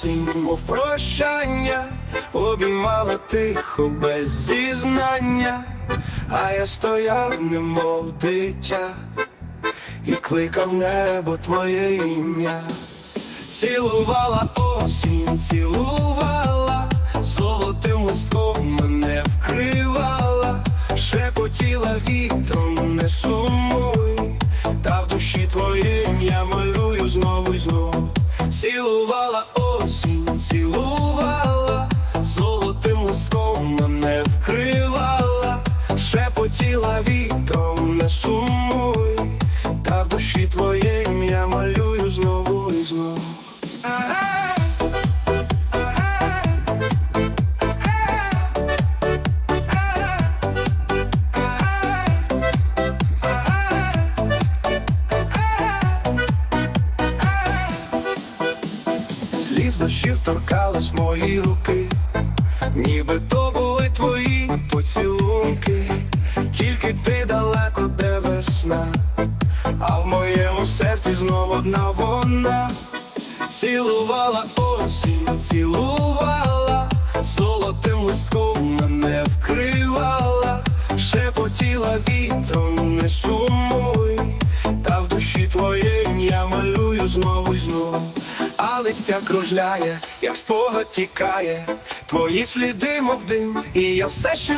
Осінь, мов прощання, обіймала тихо без зізнання, а я стояв, немов дитя, і кликав небо твоє ім'я. Цілувала осінь, цілувала, золотим листком мене вкривала, шепотіла вітром, не сумуй, та в душі твоє ім'я малюю знову й знову. Цілувала шепотіла вітром, не сумуй, та в душі твоє ім'я малюю знову і знову. Сліз дощів торкались мої руки, ніби то були твої поцілунки, серці знов одна вона цілувала осінь, цілувала, золотим листком мене вкривала, шепотіла вітром, не сумуй, та в душі твоє ім'я малюю знову й знову. А листя кружляє, як спогад тікає, твої сліди, мов дим, і я все ще